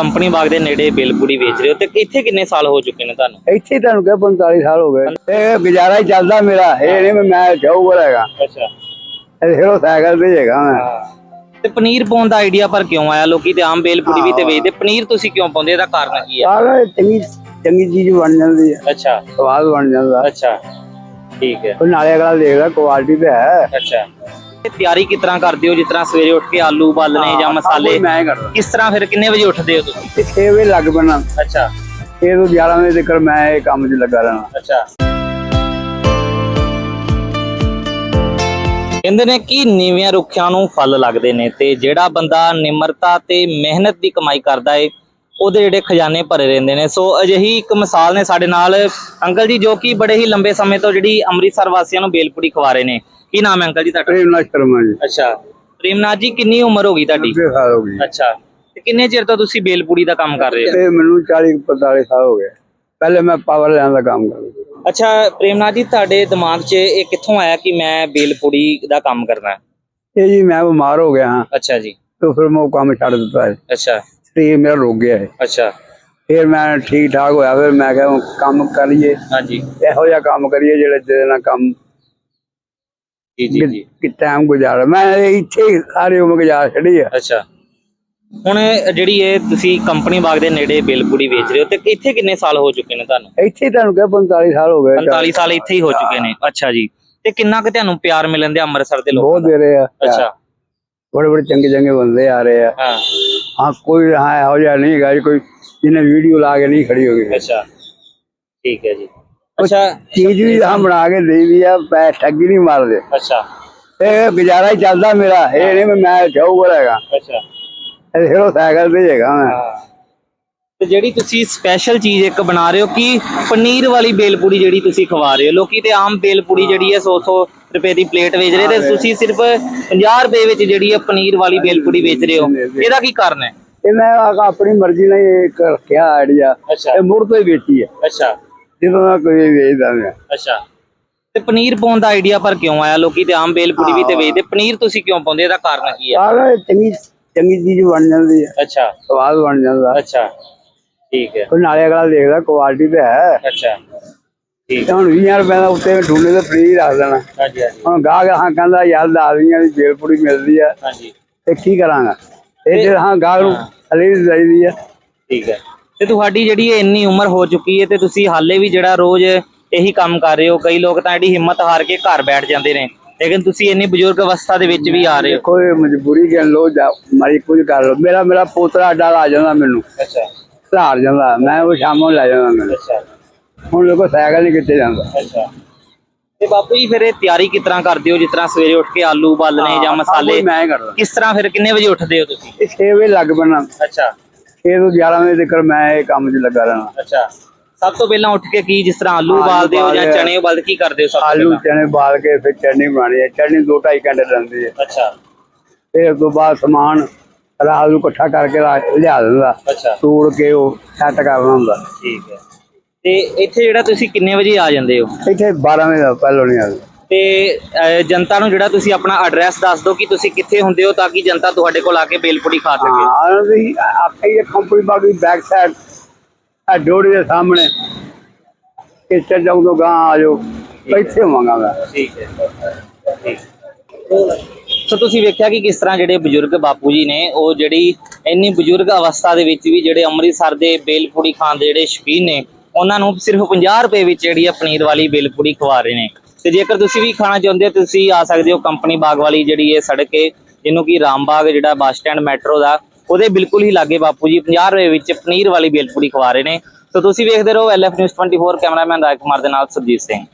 Company ਬਾਗ ਦੇ ਨੇੜੇ ਬੇਲਪੂੜੀ ਵੇਚ ਰਹੇ ਹੋ ਤੇ ਇੱਥੇ ਕਿੰਨੇ ਸਾਲ ਹੋ ਚੁੱਕੇ ਨੇ ਤੁਹਾਨੂੰ? ਇੱਥੇ ਹੀ ਤੁਹਾਨੂੰ ਕਿਹਾ 45 ਸਾਲ ਹੋ ਗਏ। ਇਹ ਗੁਜ਼ਾਰਾ ਹੀ ਚੱਲਦਾ ਮੇਰਾ। ਇਹ ਨਹੀਂ ਮੈਂ ਜਾਊਗਾ ਹੈਗਾ। ਅੱਛਾ। ਇਹ ਉਹ ਸਾਈਕਲ ਤੇ ਹੈਗਾ ਮੈਂ। ਤੇ ਪਨੀਰ ਪਾਉਣ ਦਾ ਆਈਡੀਆ ਪਰ ਕਿਉਂ ਆਇਆ? ਲੋਕੀ ਤੇ ਆਮ ਬੇਲਪੂੜੀ ਵੀ ਤੇ ਵੇਚਦੇ। ਪਨੀਰ ਤੁਸੀਂ ਕਿਉਂ ਪਾਉਂਦੇ? ਇਹਦਾ ਕਾਰਨ ਕੀ ਹੈ? ਸਾਰਾ ਚੰਗੀ ਚੰਗੀ ਚੀਜ਼ ਬਣ ਜਾਂਦੀ ਹੈ। ਅੱਛਾ। ਸਵਾਦ ਬਣ ਜਾਂਦਾ। ਅੱਛਾ। ਠੀਕ ਹੈ। ਉਹ ਨਾਲੇ ਅਗਲਾ ਦੇਖਦਾ ਕੁਆਲਿਟੀ ਤੇ ਹੈ। ਅੱਛਾ। ਤਿਆਰੀ ਕਿਸ ਤਰ੍ਹਾਂ ਕਰਦੇ ਹੋ? ਜਿਸ ਤਰ੍ਹਾਂ ਸਵੇਰੇ ਉੱਠ ਕੇ ਆਲੂ ਉਬਾਲਣੇ ਜਾਂ ਮਸਾਲੇ? ਮੈਂ ਹੀ ਕਰਦਾ। ਕਿਸ ਤਰ੍ਹਾਂ ਫਿਰ ਕਿੰਨੇ ਵਜੇ ਉੱਠਦੇ ਹੋ ਤੁਸੀਂ? ਤੇ 6 ਵਜੇ ਲੱਗ ਪੈਣਾ। ਅੱਛਾ। 6 ਤੋਂ 11 ਵਜੇ ਤੱਕ ਮੈਂ ਇਹ ਕੰਮ 'ਚ ਲੱਗਾ ਰਹਿਣਾ। ਅੱਛਾ। ਕਹਿੰਦੇ ਨੇ ਕਿ ਨੀਵੀਆਂ ਰੁੱਖਾਂ ਨੂੰ ਫਲ ਲੱਗਦੇ ਨੇ ਤੇ ਜਿਹੜਾ ਬੰਦਾ ਨਿਮਰਤਾ ਤੇ ਮਿਹਨਤ ਦੀ ਕਮਾਈ ਕਰਦਾ ਏ ਉਹਦੇ ਜਿਹੜੇ ਖਜ਼ਾਨੇ ਭਰੇ ਰਹਿੰਦੇ ਨੇ। ਸੋ ਅਜਿਹੀ ਇੱਕ ਮਿਸਾਲ ਨੇ ਸਾਡੇ ਨਾਲ। ਅੰਕਲ ਜੀ ਜੋ ਕਿ ਬੜੇ ਹੀ ਲੰਬੇ ਸਮੇਂ ਤੋਂ ਜਿਹੜੀ ਅੰਮ੍ਰਿਤਸਰ ਵਾਸੀਆਂ ਨੂੰ ਬੇਲਪੂੜੀ ਖਵਾ ਰਹੇ ਨੇ। ਕੀ ਨਾਮ ਹੈ ਅੰਕਲ ਜੀ ਤੁਹਾਡਾ? ਪ੍ਰੇਮ ਨਾਲ ਸ਼ਰਮਾ ਜੀ। ਅੱਛਾ। ਪ੍ਰੇਮਨਾਥ ਜੀ ਕਿੰਨੀ ਉਮਰ ਹੋ ਗਈ ਤੁਹਾਡੀ? 90 ਸਾਲ ਹੋ ਗਏ ਅੱਛਾ। ਤੇ ਕਿੰਨੇ ਚਿਰ ਤੋਂ ਤੁਸੀਂ ਬੇਲਪੂੜੀ ਦਾ ਕੰਮ ਕਰ ਰਹੇ ਹੋ? ਤੇ ਮੈਨੂੰ 40 45 ਸਾਲ ਹੋ ਗਏ। ਪਹਿਲੇ ਮੈਂ ਪਾਵਰ ਲੈਣ ਦਾ ਕੰਮ ਕਰਦਾ ਅੱਛਾ ਪ੍ਰੇਮਨਾਥ ਜੀ ਤੁਹਾਡੇ ਦਿਮਾਗ 'ਚ ਇਹ ਕਿੱਥੋਂ ਆਇਆ ਕਿ ਮੈਂ ਬੇਲਪੂੜੀ ਦਾ ਕੰਮ ਕਰਨਾ ਹੈ? ਇਹ ਜੀ ਮੈਂ ਬਿਮਾਰ ਹੋ ਗਿਆ ਹਾਂ। ਅੱਛਾ ਜੀ। ਤੇ ਫਿਰ ਮੈਂ ਉਹ ਕੰਮ ਛੱਡ ਦਿੱਤਾ ਹੈ ਅੱਛਾ। ਸਰੀਰ ਮੇਰਾ ਰੁਕ ਗਿਆ ਹੈ। ਅੱਛਾ। ਫਿਰ ਮੈਂ ਠੀਕ ਠਾਕ ਹੋਇਆ ਫਿਰ ਮੈਂ ਕਿਹਾ ਹੁਣ ਕੰਮ ਕਰੀਏ। ਹਾਂਜੀ। ਇਹੋ ਜਿਹਾ ਕੰਮ ਕਰੀਏ ਜਿਹੜਾ ਜਿਹਦੇ ਨਾਲ ਕੰਮ ਜੀ ਜੀ ਜੀ। ਕਿ ਟਾਈਮ ਗੁਜ਼ਾਰ। ਮੈਂ ਇੱਥੇ ਹੀ ਸਾਰੀ ਉਮਰ ਗੁਜ਼ਾਰ ਛੱਡੀ ਆ। ਅੱਛਾ। ਹੁਣ ਜਿਹੜੀ ਇਹ ਤੁਸੀਂ ਕੰਪਨੀ ਬਾਗ ਦੇ ਨੇੜੇ ਬੇਲਪੂੜੀ ਵੇਚ ਰਹੇ ਹੋ ਤੇ ਇੱਥੇ ਕਿੰਨੇ ਸਾਲ ਹੋ ਚੁੱਕੇ ਨੇ ਤੁਹਾਨੂੰ? ਇੱਥੇ ਹੀ ਤੁਹਾਨੂੰ ਕਿਹਾ 45 ਸਾਲ ਹੋ ਗਏ। 45 ਸਾਲ ਇੱਥੇ ਹੀ ਹੋ ਚੁੱਕੇ ਨੇ। ਅੱਛਾ ਜੀ। ਤੇ ਕਿੰਨਾ ਕੁ ਤੁਹਾਨੂੰ ਪਿਆਰ ਮਿਲਣ ਦੇ ਅੰਮ੍ਰਿਤਸਰ ਦੇ ਲੋਕਾਂ ਬਹੁਤ ਦੇ? ਰਹੇ ਆ। ਅੱਛਾ। ਬੜੇ ਬੜੇ ਚੰਗੇ ਚੰਗੇ ਬੰਦੇ ਆ ਰਹੇ ਆ। ਹਾਂ। ਹਾਂ ਕੋਈ ਹਾਂ ਇਹੋ ਜਿਹਾ ਨਹੀਂ ਹੈਗਾ ਜੀ ਕੋਈ ਜਿਹਨੇ ਵੀਡੀਓ ਲਾ ਕੇ ਨਹੀਂ ਖੜੀ ਹੋ ਗਈ ਅੱਛਾ। ਠੀਕ ਹੈ ਜੀ। ਅੱਛਾ ਚੀਜ਼ ਵੀ ਹਾਂ ਬਣਾ ਕੇ ਦੇਈ ਦੀ ਆ ਪੈ ਠੱਗੀ ਨਹੀਂ ਮਾਰਦੇ। ਅੱਛਾ। ਇਹ ਗੁਜ਼ਾਰਾ ਹੀ ਚੱਲਦਾ ਮੇਰਾ ਇਹ ਨਹੀਂ ਵੀ ਮੈਂ ਜਾਊਗਾ ਹੈਗਾ। ਅੱਛਾ। ਇਹ ਉਹ ਸਾਈਕਲ ਤੇ ਹੈਗਾ ਮੈਂ। ਤੇ ਜਿਹੜੀ ਤੁਸੀਂ ਸਪੈਸ਼ਲ ਚੀਜ਼ ਇੱਕ ਬਣਾ ਰਹੇ ਹੋ ਕਿ ਪਨੀਰ ਵਾਲੀ ਬੇਲਪੂੜੀ ਜਿਹੜੀ ਤੁਸੀਂ ਖਵਾ ਰਹੇ ਹੋ? ਲੋਕੀ ਤੇ ਆਮ ਬੇਲਪੂੜੀ ਜਿਹੜੀ ਹੈ 100-100 ਰੁਪਏ ਦੀ ਪਲੇਟ ਵੇਚ ਰਹੇ ਤੇ ਤੁਸੀਂ ਸਿਰਫ 50 ਰੁਪਏ ਵਿੱਚ ਜਿਹੜੀ ਹੈ ਪਨੀਰ ਵਾਲੀ ਬੇਲਪੂੜੀ ਵੇਚ ਰਹੇ ਹੋ। ਇਹਦਾ ਕੀ ਕਾਰਨ ਹੈ? ਇਹ ਮੈਂ ਆ- ਆਪਣੀ ਮਰਜ਼ੀ ਨਾਲ ਇਹ ਇੱਕ ਰੱਖਿਆ ਆਈਡੀਆ। ਇਹ ਮੁੜ ਤੋਂ ਹੀ ਵੇਚੀ ਹੈ ਅੱਛਾ। ਜਦੋਂ ਦਾ ਕੋਈ ਵੇਚਦਾ ਮੈਂ ਅੱਛਾ। ਤੇ ਪਨੀਰ ਪਾਉਣ ਦਾ ਆਈਡੀਆ ਪਰ ਕਿਉਂ ਆਇਆ? ਲੋਕੀ ਤੇ ਆਮ ਬੇਲਪੂੜੀ ਵੀ ਤੇ ਵੇਚਦੇ। ਪਨੀਰ ਤੁਸੀਂ ਕਿਉਂ ਪਾਉਂਦੇ? ਇਹਦਾ ਕਾਰਨ ਕੀ ਹੈ? ਸਾਰਾ ਚੰਗੀ ਚੰਗੀ ਚੀਜ਼ ਬਣ ਜਾਂਦੀ ਹੈ ਅੱਛਾ। ਸਵਾਦ ਬਣ ਜਾਂਦਾ। ਅੱਛਾ। ਠੀਕ ਹੈ। ਨਾਲੇ ਅਗਲਾ ਦੇਖਦਾ ਕੁਆਲਿਟੀ ਤੇ ਹੈ। ਅੱਛਾ। ਤੇ ਹੁਣ 20 ਰੁਪਏ ਦਾ ਉੱਤੇ ਢੂੰਡੇ ਤੇ ਫ੍ਰੀ ਰੱਖ ਦੇਣਾ। ਹਾਂਜੀ ਹਾਂਜੀ। ਹੁਣ ਗਾਹਕ ਹਾਂ ਕਹਿੰਦਾ ਯਾਰ ਦਾਦੀਆਂ ਦੀ ਬੇਲਪੂੜੀ ਮਿਲਦੀ ਆ। ਹਾਂਜੀ। ਤੇ ਕੀ ਕਰਾਂਗਾ? ਇਹ ਜੇ ਹਾਂ ਗਾਹਕ ਨੂੰ ਹਲੇ ਚਾਹੀਦੀ ਆ। ਠੀਕ ਹੈ ਤੇ ਤੁਹਾਡੀ ਜਿਹੜੀ ਇੰਨੀ ਉਮਰ ਹੋ ਚੁੱਕੀ ਹੈ ਤੇ ਤੁਸੀਂ ਹਾਲੇ ਵੀ ਜਿਹੜਾ ਰੋਜ਼ ਇਹੀ ਕੰਮ ਕਰ ਰਹੇ ਹੋ ਕਈ ਲੋਕ ਤਾਂ ਜਿਹੜੀ ਹਿੰਮਤ ਹਾਰ ਕੇ ਘਰ ਬੈਠ ਜਾਂਦੇ ਨੇ ਲੇਕਿਨ ਤੁਸੀਂ ਇੰਨੀ ਬਜ਼ੁਰਗ ਅਵਸਥਾ ਦੇ ਵਿੱਚ ਵੀ ਆ ਰਹੇ ਹੋ। ਕੋਈ ਮਜਬੂਰੀ ਕੇ ਲੋ ਜਾ ਮਾਰੀ ਕੁਝ ਕਰ ਲੋ ਮੇਰਾ ਮੇਰਾ ਪੋਤਰਾ ਅੱਡਾ ਲਾ ਜਾਂਦਾ ਮੈਨੂੰ। ਅੱਛਾ। ਧਾਰ ਜਾਂਦਾ। ਮੈਂ ਉਹ ਸ਼ਾਮ ਨੂੰ ਲੈ ਜਾਂਦਾ ਮੈਨੂੰ। ਅੱਛਾ। ਹੁਣ ਲੋਕੋ ਸਾਈਕਲ ਨਹੀਂ ਕਿੱਥੇ ਜਾਂਦਾ। ਅੱਛਾ। ਤੇ ਬਾਪੂ ਜੀ ਫਿਰ ਇਹ ਤਿਆਰੀ ਕਿਸ ਤਰ੍ਹਾਂ ਕਰਦੇ ਹੋ? ਜਿਸ ਤਰ੍ਹਾਂ ਸਵੇਰੇ ਉੱਠ ਕੇ ਆਲੂ ਉਬਾਲਣੇ ਜਾਂ ਮਸਾਲੇ ਮੈਂ ਹੀ ਕਰਦਾ। ਕਿਸ ਤਰ੍ਹਾਂ ਫਿਰ ਕਿੰਨੇ ਵਜੇ ਉੱਠਦੇ ਹੋ ਤੁਸੀਂ? ਇਹ 6 ਵਜੇ ਲੱਗ ਪੈਣਾ। ਅੱਛਾ। 6 ਤੋਂ 11 ਵਜੇ ਤੱਕ ਮੈਂ ਇਹ ਕੰਮ 'ਚ ਲੱਗਾ ਰਹਿਣਾ। ਅੱਛਾ। ਸਭ ਤੋਂ ਪਹਿਲਾਂ ਉੱਠ ਕੇ ਕੀ ਜਿਸ ਤਰ੍ਹਾਂ ਆਲੂ ਉਬਾਲਦੇ ਹੋ ਜਾਂ ਉਬਾਲੇ। ਚਨੇ ਉਬਾਲਦੇ ਕੀ ਕਰਦੇ ਹੋ ਸਭ ਤੋਂ ਆਲੂ ਚਨੇ ਬਾਲ ਕੇ ਫਿਰ ਚਟਨੀ ਬਣਾਣੀ ਹੈ। ਚਟਨੀ ਦੋ ਢਾਈ ਘੰਟੇ ਲੱਗਦੀ ਹੈ। ਅੱਛਾ। ਫਿਰ ਉਸ ਤੋਂ ਬਾਅਦ ਸਮਾਨ ਰਾਤ ਨੂੰ ਇਕੱਠਾ ਕਰਕੇ ਲਿਆ ਦਿੰਦਾ। ਅੱਛਾ। ਤੋੜ ਕੇ ਉਹ ਸੈੱਟ ਕਰਨਾ ਹੁੰਦਾ। ਠੀਕ ਹੈ। ਤੇ ਇੱਥੇ ਜਿਹੜਾ ਤੁਸੀਂ ਕਿੰਨੇ ਵਜੇ ਆ ਜਾਂਦੇ ਹੋ? ਇੱਥੇ 12 ਵਜੇ ਦਾ ਪਹਿਲੋਂ ਨਹੀਂ ਆਉਂਦਾ ਤੇ ਅਹ, ਜਨਤਾ ਨੂੰ ਜਿਹੜਾ ਤੁਸੀਂ ਆਪਣਾ ਐਡਰੈਸ ਦੱਸ ਦਿਓ ਕਿ ਤੁਸੀਂ ਕਿੱਥੇ ਹੁੰਦੇ ਹੋ ਤਾਂ ਕਿ ਜਨਤਾ ਤੁਹਾਡੇ ਕੋਲ ਆ ਕੇ ਬੇਲਪੁੜੀ ਖਾ ਸਕੇ। ਹਾਂ ਅਸੀਂ ਆਪੇ ਇਹ ਕੰਪਨੀ ਬਾਗੀ ਬੈਕ ਸਾਈਡ ਆ ਡੋੜੀ ਦੇ ਸਾਹਮਣੇ। ਇੱਥੇ ਜਾਉਂ ਤੋਂ ਗਾਂ ਆ ਜਾਓ। ਇੱਥੇ ਹੋਵਾਂਗਾ ਮੈਂ। ਠੀਕ ਹੈ। ਠੀਕ ਸੋ ਤੁਸੀਂ ਵੇਖਿਆ ਕਿ ਕਿਸ ਤਰ੍ਹਾਂ ਜਿਹੜੇ ਬਜ਼ੁਰਗ ਬਾਪੂ ਜੀ ਨੇ ਉਹ ਜਿਹੜੀ ਇੰਨੀ ਬਜ਼ੁਰਗ ਅਵਸਥਾ ਦੇ ਵਿੱਚ ਵੀ ਜਿਹੜੇ ਅੰਮ੍ਰਿਤਸਰ ਦੇ ਬੇਲਪੂੜੀ ਖਾਣ ਦੇ ਜਿਹੜੇ ਸ਼ੌਕੀਨ ਨੇ ਉਹਨਾਂ ਨੂੰ ਸਿਰਫ 50 ਰੁਪਏ ਵਿੱਚ ਜਿਹੜੀ ਆ ਪਨੀਰ ਵਾਲੀ ਬੇਲਪੂੜੀ ਖਵਾ ਰਹੇ ਨੇ। ਤੇ ਜੇਕਰ ਤੁਸੀਂ ਵੀ ਖਾਣਾ ਚਾਹੁੰਦੇ ਹੋ, ਤੁਸੀਂ ਆ ਸਕਦੇ ਹੋ ਕੰਪਨੀ ਬਾਗ ਵਾਲੀ ਜਿਹੜੀ ਇਹ ਸੜਕ ਹੈ ਜਿਹਨੂੰ ਕਿ ਰਾਮਬਾਗ ਜਿਹੜਾ ਬੱਸ ਸਟੈਂਡ ਮੈਟਰੋ ਦਾ, ਉਹਦੇ ਬਿਲਕੁਲ ਹੀ ਲਾਗੇ ਬਾਪੂ ਜੀ 50 ਰੁਪਏ ਵਿੱਚ ਪਨੀਰ ਵਾਲੀ ਬੇਲਪੂੜੀ ਖਵਾ ਰਹੇ ਨੇ। ਸੋ ਤੁਸੀਂ ਵੇਖਦੇ ਰਹੋ LF news 24 cameraman Raj Kumar ਦੇ ਨਾਲ ਸੁਰਜੀਤ ਸਿੰਘ।